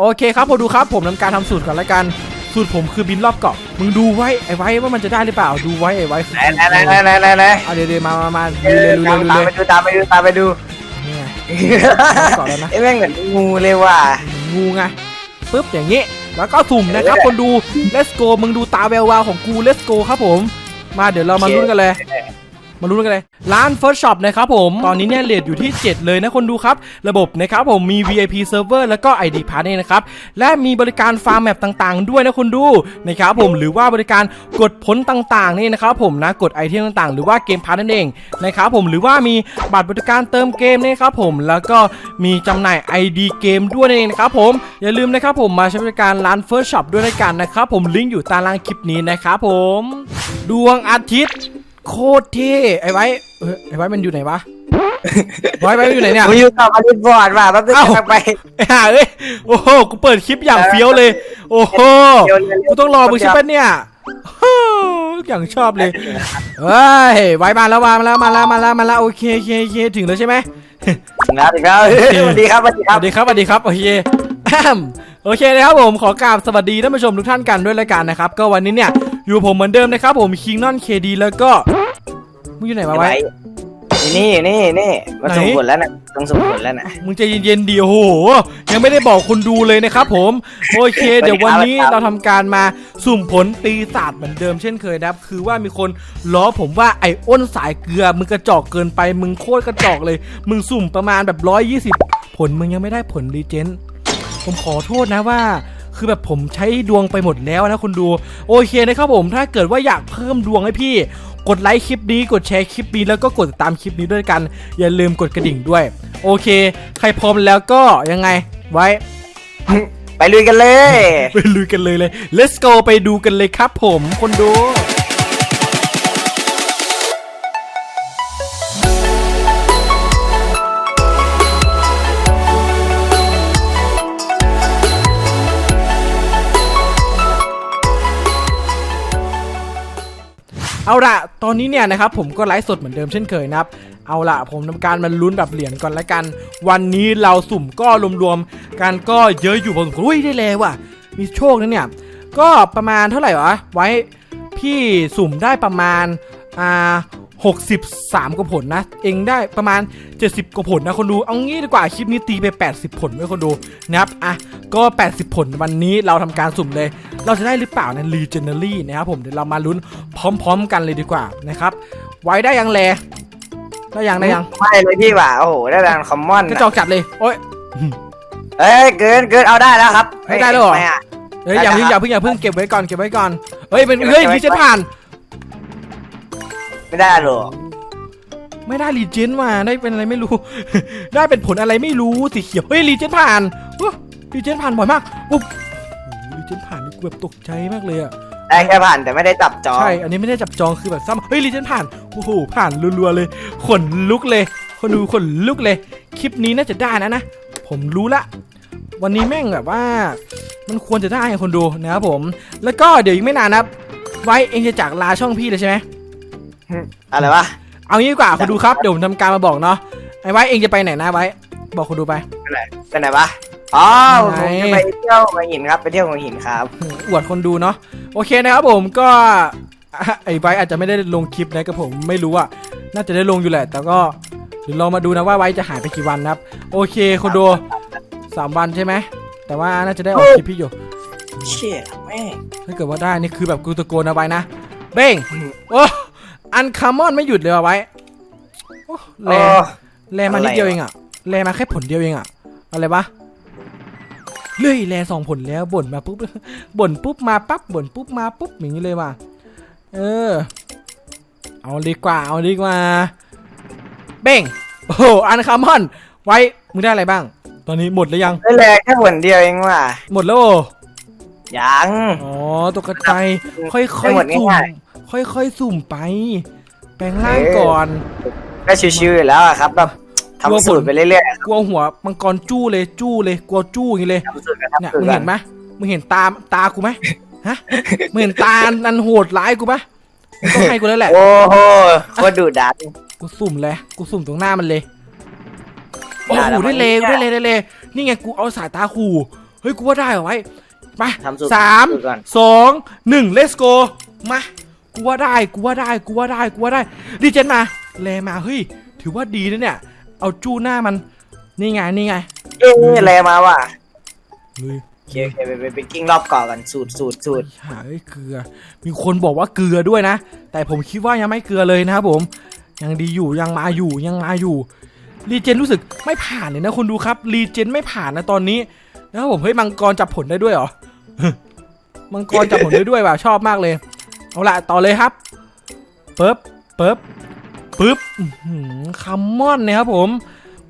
โอเคครับพอดูครับผมทำการทำสูตรก่อนละกัน สูตรผมคือบินรอบเกาะมึงดูไว้ไอ้ไว้ว่ามันจะได้หรือเปล่าดูไว้ไอ้ไว้คือไหนไหนไหนไหนไหนไหนเอาเดี๋ยวเดี๋ยวมามามาเอดูอเลยดูเลยดูตามเลไปยดูตามไปดูตามไปดูนี่ไงก่อนแล้วนะไอ้แม่งเหมือนงูเลยว่ะ งูไงปึ๊บอย่างงี้แล้วก็สุ่มนะครับคนดู let's go มึงดูตาแวววาวของกู let's go ครับผม มาเดี๋ยวเรามาลุ้นกันเลย มาลุ้นกันเลย ร้าน First Shop นะครับผม ตอนนี้เนี่ยเลทอยู่ที่ 7 เลยนะคนดูครับ ระบบนะครับผมมี VIP Server แล้วก็ ID Pass เนี่ยนะครับ และมีบริการฟาร์มแมปต่างๆ ด้วยนะคนดูนะครับผมหรือว่าบริการกดผลต่างๆนี่นะครับผมนะกดไอเทมต่างๆ หรือว่าเกมพาร์นั่นเองนะครับผมหรือว่ามีบัตรบริการเติมเกมนะครับผมแล้วก็มีจำหน่าย ID เกมด้วยนั่นเองนะครับผมอย่าลืมนะครับผมมาใช้บริการร้าน First Shop ด้วยนกันนะครับผมลิงก์อยู่ใตารางคลิปนี้นะครับผม ดวงอาทิตย์ โคตรเท่ไอ้ไว้เอ้ยไอ้ไว้มันอยู่ไหนวะ ไว้ไว้มันอยู่ไหนเนี่ย กูอยู่กับอลิสบอร์ดว่ะแป๊บนึงเอ้า กำลังไปไอ้ห่าเอ้ยโอ้โหกูเปิดคลิปอย่างเฟี้ยวเลย โอ้โหเดี๋ยวเดี๋ยวกูต้องรอมึงใช่ปะเนี่ยฮู้อย่างชอบเลยเฮ้ยไว้มาแล้วมาแล้วมาแล้วมาแล้วมาแล้วโอเคโอเคโอเคถึงแล้วใช่ไหม ถึงแล้วถึงแล้วสวัสดีครับสวัสดีสครับ วัสดีครับสวัสดีครับโอเคแอมโอเคนะครับผมขอกราบสวัสดีท่านผู้ชมทุกท่านกันด้วยละกันนะครับ ก็วันนี้เนี่ยอยู่ผมเหมือนเดิมนะครับผมคิงนอนเคดีแล้วก็ มึงอยู่ไหนมาไว้อยู่นี่อยู่นี่นี่มาส่งไหนผลแล้วนะต้องส่งผลแล้วนะมึงใจเย็นๆดีโอ้โห ยังไม่ได้บอกคนดูเลยนะครับผม โอเค เดี๋ยววันนี้เราทำการมาสุ่มผลปีศาจเหมือนเดิมเช่นเคยนะครับ คือว่ามีคนล้อผมว่าไอ้อ้นสายเกลือ มึงกระจอกเกินไป มึงโคตรกระจอกเลย มึงสุ่มประมาณแบบ120ผลมึงยังไม่ได้ผลรีเจนผมขอโทษนะว่าคือแบบผมใช้ดวงไปหมดแล้วนะคุณดู โอเคนะครับผมถ้าเกิดว่าอยากเพิ่มดวงให้พี่ กดไลค์คลิปนี้กดแชร์คลิปนี้แล้วก็กดติดตามคลิปนี้ด้วยกัน อย่าลืมกดกระดิ่งด้วย โอเค ใครพร้อมแล้วก็ยังไงไว้ ไปลุยกันเลย ไปลุยกันเลยเลย let's go ไปดูกันเลยครับผมคนดู เอาละตอนนี้เนี่ยนะครับผมก็ไลฟ์สดเหมือนเดิมเช่นเคยนะครับ เอาละผมทำการมันลุ้นแบบเหรียญก่อนละกัน วันนี้เราสุ่มก็รวมๆกันก็เยอะอยู่พอสมควรอุ้ยได้แล้วว่ะ มีโชคนะเนี่ย ก็ประมาณเท่าไหร่วะ ไว้พี่สุ่มได้ประมาณอ่า 63กว่าผลนะ เองได้ประมาณ 70กว่าผลนะคนดู เอางี้ดีกว่าคลิปนี้ตีไป 80 ผลไว้คนดูนะครับอะก็ 80 ผลวันนี้เราทำการสุ่มเลย เราจะได้หรือเปล่าใน Legendary นะครับผมเดี๋ยวเรามาลุ้นพร้อม ๆ กันเลยดีกว่านะครับไว้ได้ยังแลได้ยังได้ยังไม่เลยพี่ว่ะโอ้โหได้แบงคอมมอนกระจอกจัดเลยโอ้ยเอ้ยเกินเกินเอาได้แล้วครับไม่ได้แล้วเหรอม่ะเฮ้ยอย่าเพิ่งอย่าเพิ่งอย่าเพิ่งเก็บไว้ก่อนเก็บไว้ก่อนเฮ้ยเป็นเฮ้ยเก็บไว้รีเจนผ่าน ไม่ได้หรอกไม่ได้รีเจนมาได้เป็นอะไรไม่รู้ ได้เป็นผลอะไรไม่รู้สีเขียวเฮ้ยรีเจนผ่านรีเจนผ่านบ่อยมากโอ้โหรีเจนผ่านนี่กูแบบตกใจมากเลยอะได้แค่ผ่านแต่ไม่ได้จับจอใช่ อันนี้ไม่ได้จับจองคือแบบซ้ำเฮ้ยรีเจนผ่านโอ้โหผ่านรัวๆเลยขนลุกเลย คนดูขนลุกเลย คลิปนี้น่าจะได้นะนะผมรู้ละ วันนี้แม่งแบบว่า มันควรจะได้คนดูนะครับผม แล้วก็เดี๋ยวอีกไม่นานนะครับไว้เองจะจากลาช่องพี่เลยใช่ไหม อะไรวะเอางี้ดีกว่าคนดูครับเดี๋ยวผมทำการมาบอกเนาะไอ้ไว้เองจะไปไหนนะไว้ บอกคนดูไปไปไหนวะอ๋อไหนผมจะไปเที่ยวหัวหินครับ ไปเที่ยวหัวหินครับอวดคนดูเนาะโอเคนะครับผมก็อะไอ้ไบร์ทอาจจะไม่ได้ลงคลิปนะกับผมไม่รู้อะน่าจะได้ลงอยู่แหละ แต่ก็เดี๋ยวเรามาดูนะว่าไว้จะหายไปกี่วันนะครับ โอเคคนดูสามวันใช่ไหมแต่ว่าน่าจะได้ออกคลิปพี่อยู่เชี่ยแม่งถ้าเกิดว่าได้นี่คือแบบกูตะโกนเอาไว้นะเบ้งโอ้ อันคามอนไม่หยุดเลยว่ะไว้โอ้แรโอ้แรมานิดอะไรวะเดียวเองอะแรมาแค่ผลเดียวเองอะอะไรวะเลื่อยแรสองผลแล้วบ่นมาปุ๊บบ่นปุ๊บมาปั๊บบ่นปุ๊บมาปุ๊บอย่างนี้เลยว่ะเออ เอาดีกว่าเอาดีกว่า เบ้งโอ้โหอันคามอน ไว้มึงได้อะไรบ้าง ตอนนี้หมดแล้วยังได้แลแค่ผลเดียวเองว่ะหมดแล้วโอ้ยังอ๋อตกใจายค่อยไม่หมดๆสุ่มง่าย ค่อยๆสุ่มไป แปลงร่างก่อน ก็ชิวๆอยู่แล้วอะครับแบบทำสูตรไปเรื่อยกลัวหัวมังกรจู้เลยจู้เลยกลัวจู้อย่างนี้เลยๆทำสูตรกันเนี่ยทำสูตมึรงกัเห็นไหมมึงเห็นตาตากูไหมฮะมึงเห็นตาอันโหดร้ายกูปะมึงต้องให้กูแล้วแหละ โอ้โหโคตรดุดันกูสุ่มเลยกูสุ่มตรงหน้ามันเลยโอ้ได้โหแล้วได้เลยมันได้เลยได้เลยนี่ไงกูเอาสายตาขู่เฮ้ยกูว่าได้เหรอไว้ไปทำสูตรสามสูตรก่อนสองหนึ่ง let's go มา กูว่าได้กูว่าได้กูว่าได้กูว่าได้ดีเจนมาแลมาเฮ้ยถือว่าดีนะเนี่ย เอาจู้หน้ามัน นี่ไงนี่ไงเอ๊ะอะไรมาว่ะลุยโอเคโอเคไปไปไปกิ้งรอบเกาะกันสูตรสูตรสูตรหาเอ้ยเกลือ มีคนบอกว่าเกลือด้วยนะ แต่ผมคิดว่ายังไม่เกลือเลยนะครับผม ยังดีอยู่ยังมาอยู่ยังมาอยู่รีเจนรู้สึกไม่ผ่านเลยนะคุณดูครับรีเจนไม่ผ่านนะตอนนี้นะครับผมเฮ้ยมังกรจับผลได้ด้วยเหรอมังกรจับผลได้ด้วยว่ะชอบมากเลย เอาละต่อเลยครับปึ๊บปึ๊บปึ๊บอื้อหือคัมมอนนะครับผม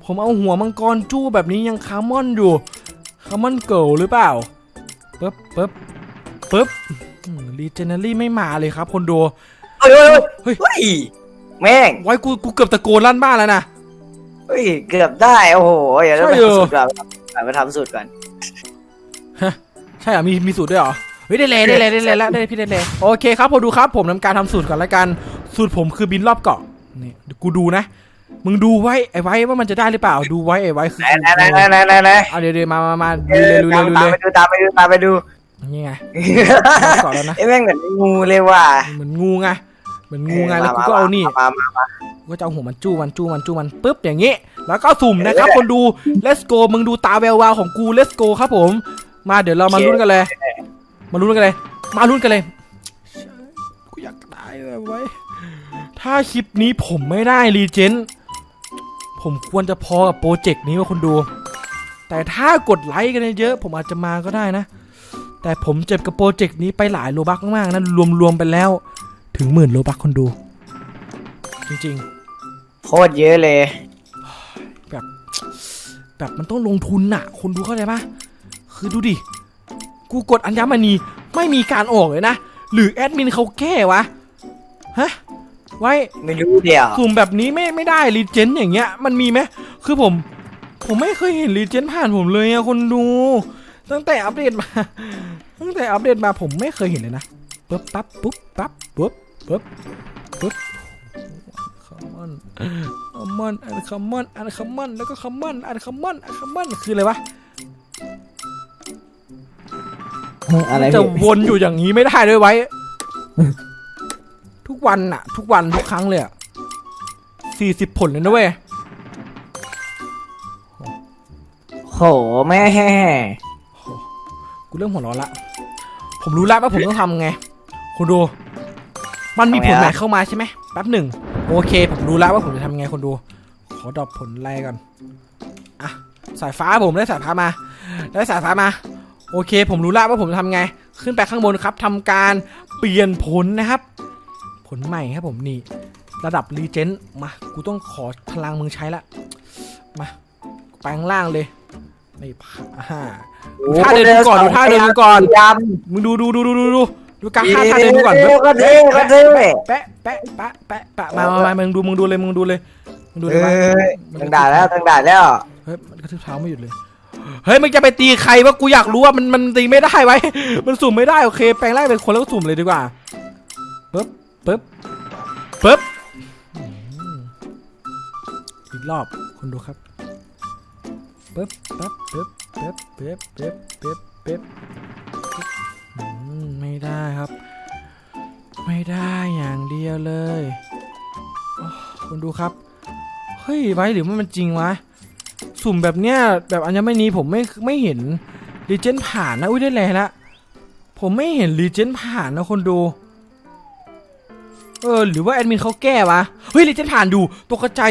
ผมเอาหัวมังกรจู้แบบนี้ยังคัมมอนอยู่คัมมอนเกิลหรือเปล่าปึ๊บปึ๊บปึ๊บรีเจน a รี่ไม่มาเลยครับ คนดูเฮ้ยเฮ้ยเฮ้ยเฮ้ยแม่งไว้กูกูเกือบตะโกนลั่นบ้านแล้วนะเฮ้ยเกือบได้โอ้โหเดี๋ยวเราไปใช่เหรอทำสูตรก่อนไปทำสูตรก่อนใช่เหรอมีมีสูตรด้วยเหรอเฮ้ยได้เลยได้เลยได้เลยแล้วได้พี่ได้เลยโอเคครับพอดูครับ ผมทำการทำสูตรก่อนละกัน สูตรผมคือบินรอบเกาะนี่เดี๋ยวกูดูนะ มึงดูไว้ไอ้ไว้ว่ามันจะได้หรือเปล่าดูไว้ไอ้ไว้คือไหนไหนไหนไหนไหนไหนเอาเดี๋ยวเดี๋ยวมามามาดูเลยดูเลยดูตามเลยไปดูตามไปดูตามไปดูนี่ไงรอบเกาะแล้วนะไอ้แม่งเหมือนงูเลยว่ะเหมือนงูไงเหมือนงูไงแล้วกูก็เอานี่มามามากูก็จะเอาหัวมันจู้มันจู้มันจู้มันปุ๊บอย่างงี้ แล้วก็สุ่มนะครับคนดู let's go มึงดูตาแวววาวของกู let's go ครับผม มาเดี๋ยวเรามาลุ้นกันเลย มาลุ้นกันเลย มาลุ้นกันเลยกูอยากตายเลยไว้ยถ้าคลิปนี้ผมไม่ได้รีเจนผมควรจะพอกับโปรเจกต์นี้ว่าคนดู แต่ถ้ากดไลค์กันเยอะๆผมอาจจะมาก็ได้นะ แต่ผมเจ็บกับโปรเจกต์นี้ไปหลายโลบักมากๆนะรวมๆไปแล้วถึงหมื่นโลบักคนดู จริงๆ โคตรเยอะเลย แบบมันต้องลงทุนน่ะคนดูเข้าใจปะคือดูดิ กูกดอัญมณีไม่มีการออกเลยนะ หรือแอดมินเขาแก้วะ ฮะ ไว้ ไม่รู้เดียวสุ่มแบบนี้ไม่ไม่ได้รีเจนอย่างเงี้ย มันมีไหมคือผม ผมไม่เคยเห็นรีเจนผ่านผมเลยอะคนดู ตั้งแต่อัปเดตมา ตั้งแต่อัปเดตมาผมไม่เคยเห็นเลยนะปุ๊บปั๊บปุ๊บปั๊บปุ๊บปุ๊บปุ๊บคัมมอนคัมมอนอันคัมมอนอันคัมมอนแล้วก็คัมมอนอันคัมมอนอันคัมมอนคืออะไรวะ อะไรจะวนอยู่อย่างนี้ไม่ได้ด้วยไว้ ทุกวันอะทุกวันทุกครั้งเลยอะสี่สิบผลเลยนะเว้ยโหแม่กูเริ่มหัวร้อนละ ผมรู้แล้วว่าผมต้องทำไง คุณดู มันมีผลไหนเข้ามาใช่ไหมแป๊บหนึ่ง โอเค ผมรู้แล้วว่าผมจะทำไงคนดู ขอดรอปผลแรกก่อน อะ สายฟ้าผมได้สายฟ้ามา ได้สายฟ้ามา โอเค ผมรู้แล้วว่าผมจะทำไง ขึ้นไปข้างบนครับทำการเปลี่ยนผลนะครับ ผลใหม่ครับผมนี่ ระดับรีเจนมา กูต้องขอพลังมึงใช้ละ มาแปลงล่างเลยนี่อ่าท่าเดินดูก่อนดูท่าเดินดูก่อนยมึงดูดูดูดูดูดูดูการำท่าท่าเดินดูก่อนก็เท่ก็เท่แปะแปะแปะแปะแปะมามามามึงดูมึงดูเลยมึงดูเลยมึงดูเอเลยว่า้ยตั้งด่าแล้วตั้งด่าแล้วเฮ้ยมันกระทืบเท้าไม่หยุดเลย เฮ้ยมึงจะไปตีใครวะกูอยากรู้ว่ามันมันตีไม่ได้ไว้ มันสุ่มไม่ได้โอเคแปลงแร่างเป็นคนแล้วก็สุ่มเลยดีกว่าปึ๊บปึ๊บปึ๊บอีกรอบคนดูครับปึ๊บปึ๊บปึ๊บปึ๊บปึ๊บปึ๊บปึ๊บปึ๊บปึ๊บอืมไม่ได้ครับ ไม่ได้อย่างเดียวเลยคนดูครับ เฮ้ยไว้หรือว่ามันจริงวะ สุ่มแบบเนี้ยแบบอัญมณีผมไม่ไม่เห็นรีเจนผ่านนะอุ้ยได้แลละผมไม่เห็นรีเจนผ่านนะคนดู เออหรือว่าแอดมินเขาแก้วะเฮ้ยรีเจนผ่านดูตกกระใจ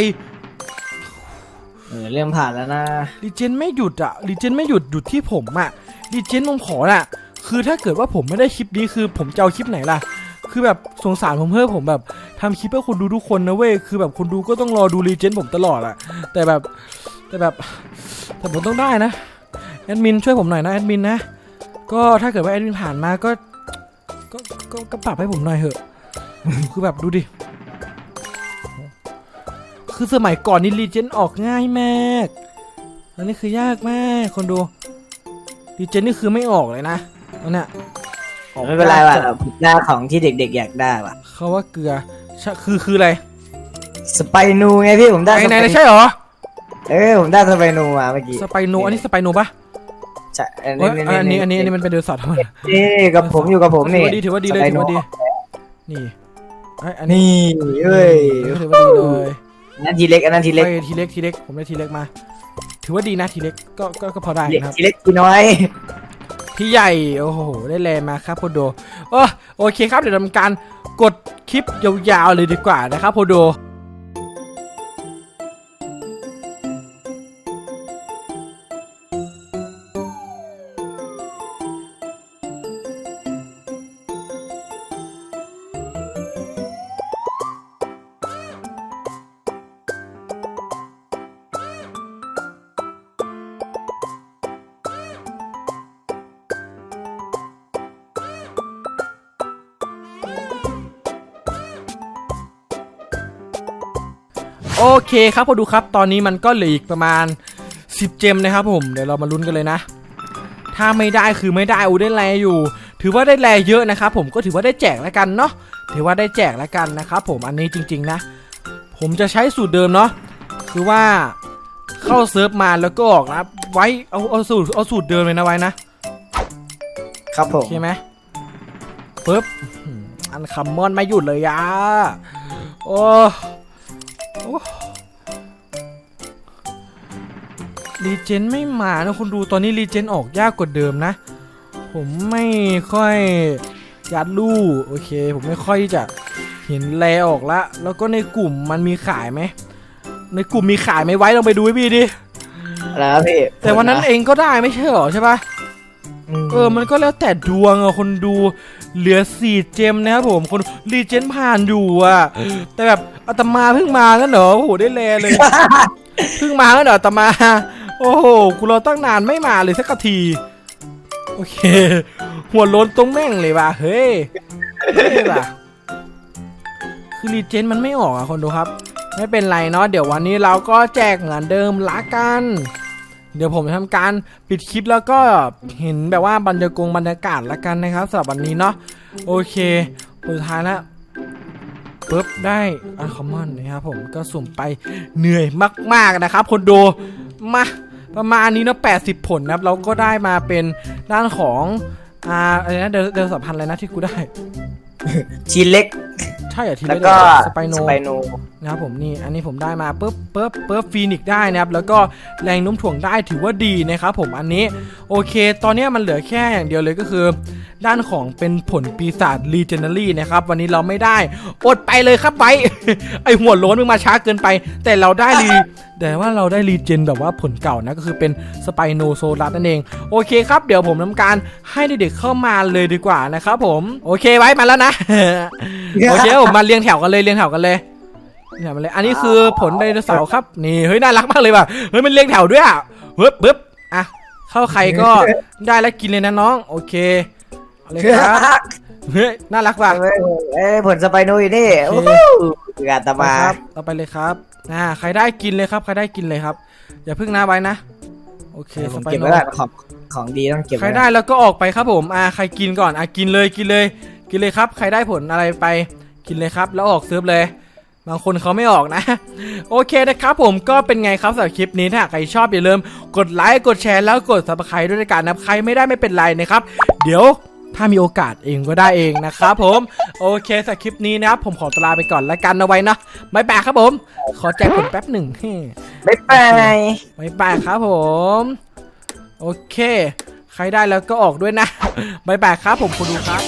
เออเริ่มผ่านแล้วนะรีเจนไม่หยุดอะรีเจนไม่หยุดหยุดที่ผมอะรีเจนผมขอน่ะ คือถ้าเกิดว่าผมไม่ได้คลิปนี้คือ ผมจะเอาคลิปไหนล่ะคือแบบสงสารผมเพื่อผมแบบทำคลิปให้คนดูทุกคนนะเว้ยคือแบบคนดูก็ต้องรอดูรีเจนผมตลอดอะแต่แบบ แต่แบบแต่ผมต้องได้นะแอดมินช่วยผมหน่อยนะแอดมินนะก็ถ้าเกิดว่าแอดมินผ่านมาก็ก็ก็ก็ปรับให้ผมหน่อยเถอะ คือแบบดูดิ คือสมัยก่อนนี่รีเจนออกง่ายมากอันนี้คือยากมากคนดูรีเจนนี่คือไม่ออกเลยนะอันเนี้ยออกไม่เป็นไรว่ะยากจัดเราผิดหน้าของที่เด็กๆอยากได้ว่ะเขาว่าเกลือใช่คือคืออะไร สไปนูไงพี่ผมได้ไหนสไหนไปไหนใช่เหรอ เออผมได้สไปนูมาเมื่อกี้สไปโนอันนี้สไปโนปะใช่อันเอ้ยอันนี้อันนี้อันนี้มันเป็นเดือดสัตว์ทำไมนี่กับผมอยู่กับผมถือนี่ว่าดีถือว่าดีเลยสไปถือโนว่าดีนี่เอ้ยอันนี้นี่เอ้ยถือว่าดีเลยอันนั้นทีเล็กอันนั้นทีเล็กเอ้ยทีเล็กทีเล็กผมได้ทีเล็กมา ถือว่าดีนะทีเล็กก็ก็ก็พอได้นะครับทีเล็กทีน้อยพี่ใหญ่โอ้โหได้แลมาครับโพโดโอ้โอเคครับเดี๋ยวทำการกดคลิปยาวๆเลยดีกว่านะครับโพโด โอเคครับพอดูครับ ตอนนี้มันก็เหลืออีกประมาณ 10 เจมนะครับผม เดี๋ยวเรามาลุ้นกันเลยนะ ถ้าไม่ได้คือไม่ได้อูได้แลอยู่ ถือว่าได้แลเยอะนะครับผมก็ถือว่าได้แจกแล้วกันเนาะ ถือว่าได้แจกแล้วกันนะครับผม อันนี้จริง ๆนะ ผมจะใช้สูตรเดิมเนาะ คือว่าเข้าเซิร์ฟมาแล้วก็ออกนะไว้เอาเอาสูตรเอาสูตรเดิมเลยนะไว้นะ ครับผโอมเคไหมปึ๊บอืมอันคัมมอนไม่หยุดเลยอะโอ้ รีเจนไม่มานะคุณดูตอนนี้รีเจนออกยากกว่าเดิมนะ ผมไม่ค่อยยัดลู่โอเค ผมไม่ค่อยจะเห็นแลออกละแล้วก็ในกลุ่มมันมีขายไหมในกลุ่มมีขายไหมไว้ลองไปดูให้พี่ดิแล้วพี่แต่วันนั้นเองก็ได้ไม่ใช่เหรอใช่ปะมเออ มันก็แล้วแต่ดวงอะคนดู เหลือสี่เจมนะครับผม คนรีเจนผ่านอยู่อะแต่แบบอาตมาเพิ่งมากันเหรอโอ้โหได้แลเลย เพิ่งมากันเหรออาตมา โอ้โห กูรอตั้งนานไม่มาเลยสักที โอเค หัวโล้นตรงแม่งเลยว่ะ เฮ้ยเฮ้ยว่ะ คือรีเจนมันไม่ออกอะคนดูครับ ไม่เป็นไรเนาะ เดี๋ยววันนี้เราก็แจกเหมือนเดิมละกัน เดี๋ยวผมจะทำการปิดคลิปแล้วก็เห็นแบบว่าบรรยากงบรรยากาศละกันนะครับสำหรับวันนี้เนาะ โอเคสุดท้ายแล้วปุ๊บได้อันคอมมอนนะครับผมก็สุ่มไปเหนื่อยมาก ๆ นะครับคนดูมา ประมาณนี้เนาะ80ผลนะครับ เราก็ได้มาเป็นด้านของอ่าอะไรนะเดลเดลสัมพันธ์อะไรนะที่กูได้ทีเล็ก ใช่เหรอทีแล้วเล็กก็สไปโน สไปโนนะครับผมนี่อันนี้ผมได้มาปุ๊บปุ๊บปุ๊บฟีนิกได้นะครับแล้วก็แรงโน้มถ่วงได้ถือว่าดีนะครับผมอันนี้โอเค ตอนนี้มันเหลือแค่อย่างเดียวเลยก็คือ ด้านของเป็นผลปีศาจรีเจนเนอรี่นะครับวันนี้เราไม่ได้อดไปเลยครับไป ไอหัวโล้นมึงมาช้าเกินไป แต่เราได้รี แต่ว่าเราได้รีเจนแบบว่าผลเก่านะก็คือเป็นสไปโนโซลัสนั่นเอง โอเคครับเดี๋ยวผมทำการให้เด็กๆเข้ามาเลยดีกว่านะครับผมโอเคไว้มาแล้วนะ โอเคผมมาเรียงแถวกันเลยเรียงแถวกันเลยเรียงแถวกันเลยอันนี้คือผลไดโนเสาร์ครับนี่เฮ้ยน่ารักมากเลยว่ะเฮ้ยมันเรียงแถวด้วยอะเฮ้ยปึ๊บอะเข้าใครก็ได้แล้วกินเลยนะน้อง โอเคเลยครับ เฮ้ยน่ารักว่ะเอ้ยเอ้ยผลสไปโนอยู่นี่โอ้โหงานตาไปมาครับเอาไปเลยครับอ่าใครได้กินเลยครับ ใครได้กินเลยครับ อย่าเพิ่งนะไว้นะ โอเคผสมไปเก็บโนไว้ก่อนของของดีต้องเก็บใครได้แล้วก็ออกไปครับผมอ่าใครกินก่อนอะกินเลยกินเลย กินเลยครับ ใครได้ผลอะไรไป กินเลยครับ แล้วออกเซิร์ฟเลยบางคนเขาไม่ออกนะ โอเคนะครับผมก็เป็นไงครับสำหรับคลิปนี้ถ้าใครชอบอย่าลืมกดไลค์กดแชร์แล้วกด subscribe ด้วยกันนะใครไม่ได้ไม่เป็นไรนะครับ เดี๋ยว ถ้ามีโอกาสเองก็ได้เองนะครับผม โอเคสำหรับคลิปนี้นะครับผมขอตวลาไปก่อนแล้วกันเอาไว้นะบ๊ายบายครับผม ขอแจกผลแป๊บหนึ่ง บ๊ายบายบ๊ายบายครับผม โอเค ใครได้แล้วก็ออกด้วยนะบ๊ายบายครับผมคุณดูครับ